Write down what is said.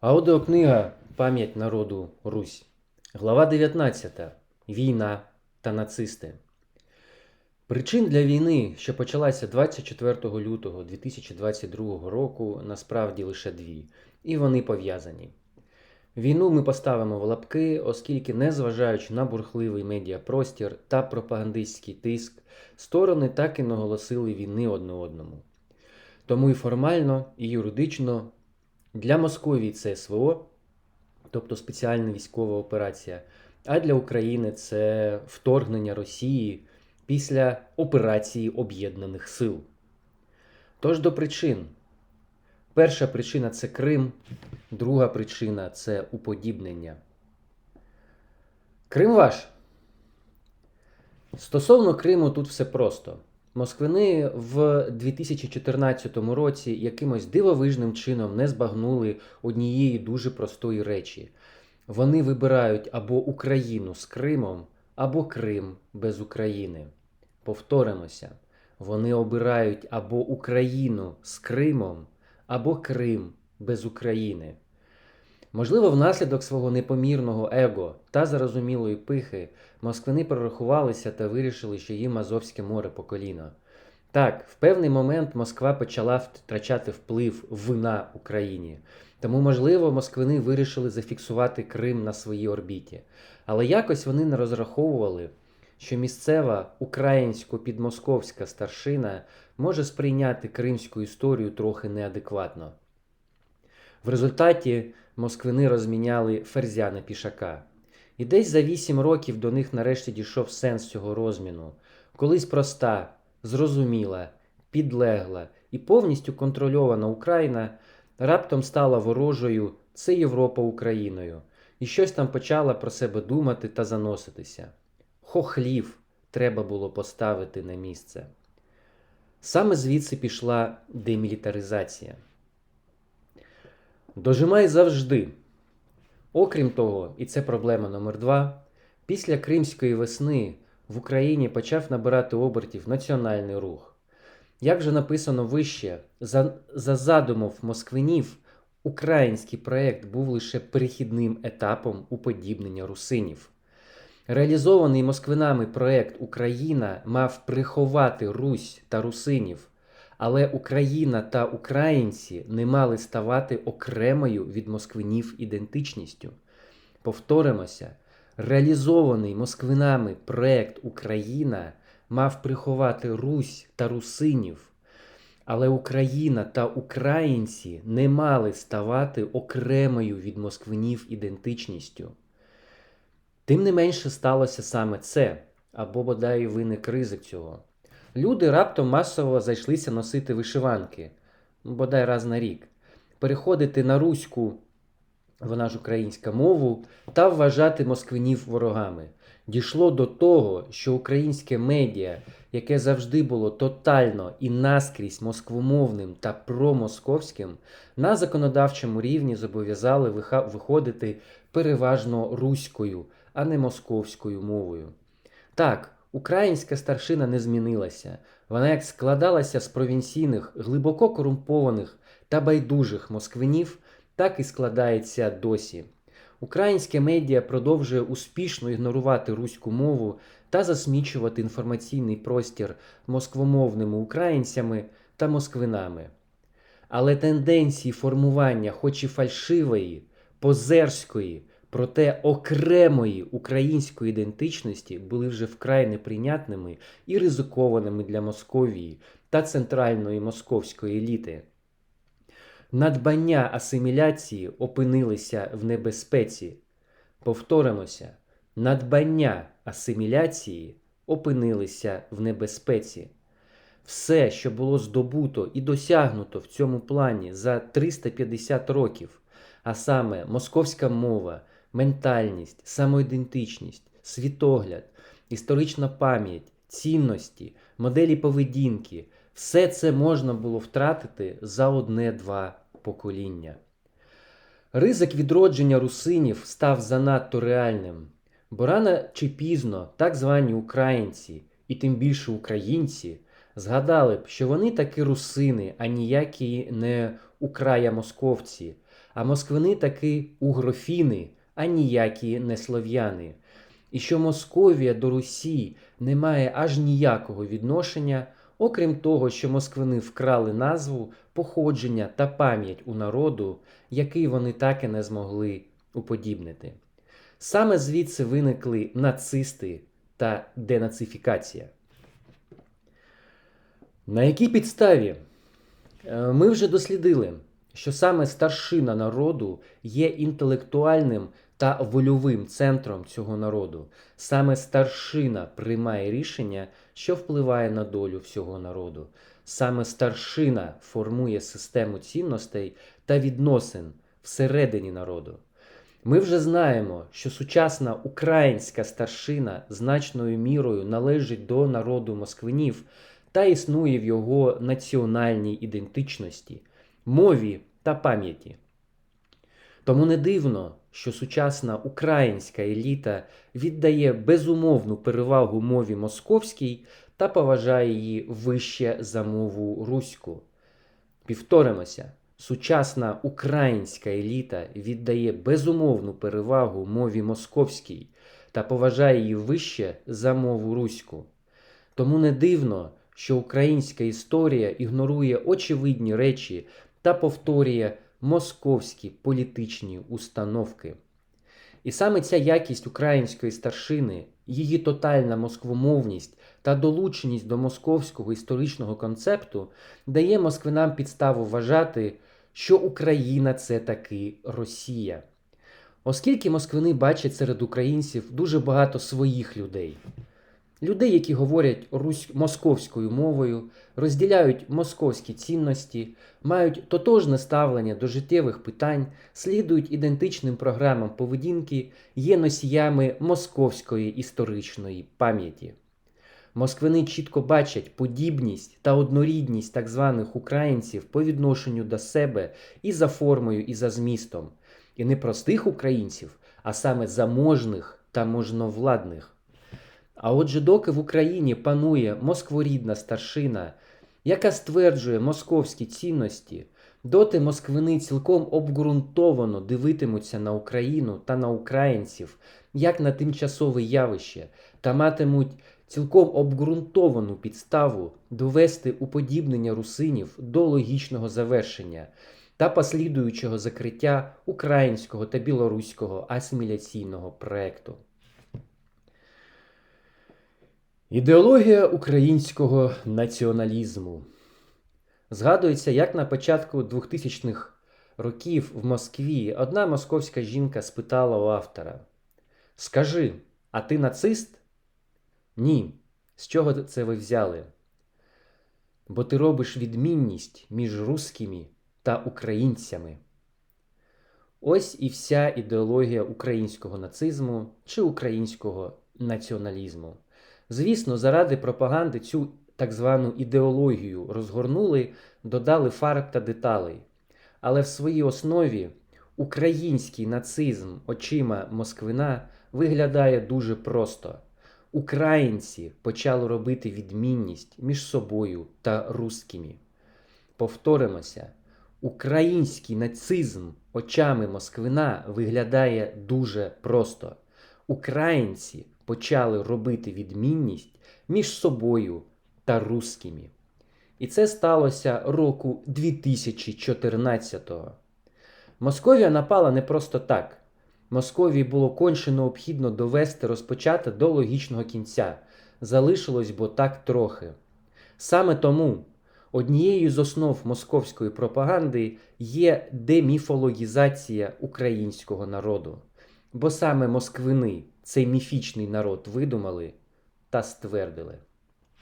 Аудіокнига Пам'ять народу Русь. Глава 19. Війна та нацисти. Причин для війни, що почалася 24 лютого 2022 року, насправді лише дві, і вони пов'язані. Війну ми поставимо в лапки, оскільки, незважаючи на бурхливий медіапростір та пропагандистський тиск, сторони так і наголосили війни одне одному. Тому і формально, і юридично для Московії це СВО, тобто спеціальна військова операція, а для України це вторгнення Росії після операції Об'єднаних Сил. Тож до причин. Перша причина це Крим, друга причина це уподібнення. Крим ваш. Стосовно Криму тут все просто. Москвини в 2014 році якимось дивовижним чином не збагнули однієї дуже простої речі. Вони вибирають або Україну з Кримом, або Крим без України. Повторимося, вони обирають або Україну з Кримом, або Крим без України. Можливо, внаслідок свого непомірного его та зарозумілої пихи москвини прорахувалися та вирішили, що їм Азовське море по коліна. Так, в певний момент Москва почала втрачати вплив в на Україні. Тому, можливо, москвини вирішили зафіксувати Крим на своїй орбіті. Але якось вони не розраховували, що місцева українсько-підмосковська старшина може сприйняти кримську історію трохи неадекватно. В результаті москвини розміняли ферзя на пішака. І десь за вісім років до них нарешті дійшов сенс цього розміну. Колись проста, зрозуміла, підлегла і повністю контрольована Україна раптом стала ворожою це Європа Україною, і щось там почала про себе думати та заноситися. Хохлів треба було поставити на місце. Саме звідси пішла демілітаризація. Дожимай завжди. Окрім того, і це проблема номер два, після Кримської весни в Україні почав набирати обертів національний рух. Як вже написано вище, за, за задумов москвинів, український проєкт був лише перехідним етапом уподібнення русинів. Реалізований москвинами проєкт Україна мав приховати Русь та русинів, але Україна та українці не мали ставати окремою від москвинів ідентичністю. Повторимося, реалізований москвинами проєкт Україна мав приховати Русь та русинів, але Україна та українці не мали ставати окремою від москвинів ідентичністю. Тим не менше сталося саме це, або бодай виник ризик цього. Люди раптом масово зайшлися носити вишиванки, ну, бодай раз на рік, переходити на руську, вона ж українська мову, та вважати москвинів ворогами. Дійшло до того, що українське медіа, яке завжди було тотально і наскрізь москвомовним та промосковським, на законодавчому рівні зобов'язали виходити переважно руською, а не московською мовою. Так, українська старшина не змінилася. Вона як складалася з провінційних, глибоко корумпованих та байдужих москвинів, так і складається досі. Українське медіа продовжує успішно ігнорувати руську мову та засмічувати інформаційний простір москвомовними українцями та москвинами. Але тенденції формування, хоч і фальшивої, позерської, проте окремої української ідентичності були вже вкрай неприйнятними і ризикованими для Московії та центральної московської еліти. Надбання асиміляції опинилися в небезпеці. Повторимося, надбання асиміляції опинилися в небезпеці. Все, що було здобуто і досягнуто в цьому плані за 350 років, а саме московська мова, ментальність, самоідентичність, світогляд, історична пам'ять, цінності, моделі поведінки, все це можна було втратити за одне-два покоління. Ризик відродження русинів став занадто реальним, бо рано чи пізно так звані українці, і тим більше українці, згадали б, що вони таки русини, а ніякі не украя московці, а москвини таки угрофіни, а ніякі не слов'яни, і що Московія до Русі не має аж ніякого відношення, окрім того, що москвини вкрали назву, походження та пам'ять у народу, який вони так і не змогли уподібнити. Саме звідси виникли нацисти та денацифікація. На якій підставі? Е, Ми вже дослідили, що саме старшина народу є інтелектуальним та вольовим центром цього народу. Саме старшина приймає рішення, що впливає на долю всього народу. Саме старшина формує систему цінностей та відносин всередині народу. Ми вже знаємо, що сучасна українська старшина значною мірою належить до народу москвинів та існує в його національній ідентичності, мові та пам'яті. Тому не дивно, що сучасна українська еліта віддає безумовну перевагу мові московській та поважає її вище за мову руську. Повторимося, сучасна українська еліта віддає безумовну перевагу мові московській та поважає її вище за мову руську. Тому не дивно, що українська історія ігнорує очевидні речі та повторює московські політичні установки. І саме ця якість української старшини, її тотальна москвомовність та долученість до московського історичного концепту дає москвинам підставу вважати, що Україна це таки Росія. Оскільки москвини бачать серед українців дуже багато своїх людей, людей, які говорять русь... московською мовою, розділяють московські цінності, мають тотожне ставлення до життєвих питань, слідують ідентичним програмам поведінки, є носіями московської історичної пам'яті. Москвини чітко бачать подібність та однорідність так званих українців по відношенню до себе і за формою, і за змістом, і не простих українців, а саме заможних та можновладних. А отже, доки в Україні панує москворідна старшина, яка стверджує московські цінності, доти москвини цілком обґрунтовано дивитимуться на Україну та на українців як на тимчасове явище та матимуть цілком обґрунтовану підставу довести уподібнення русинів до логічного завершення та послідуючого закриття українського та білоруського асиміляційного проекту. Ідеологія українського націоналізму. Згадується, як на початку 2000-х років в Москві одна московська жінка спитала у автора: Скажи, а ти нацист? Ні. З чого це ви взяли? Бо ти робиш відмінність між русскими та українцями. Ось і вся ідеологія українського нацизму чи українського націоналізму. Звісно, заради пропаганди цю так звану ідеологію розгорнули, додали фарб та деталей. Але в своїй основі український нацизм очима Москвина виглядає дуже просто. Українці почали робити відмінність між собою та русскими. Повторимося, український нацизм очами Москвина виглядає дуже просто. Українці почали робити відмінність між собою та русскими. І це сталося року 2014-го. Московія напала не просто так. Московії було конче необхідно довести розпочати до логічного кінця. Залишилось бо так трохи. Саме тому однією з основ московської пропаганди є деміфологізація українського народу. Бо саме москвини цей міфічний народ видумали та ствердили.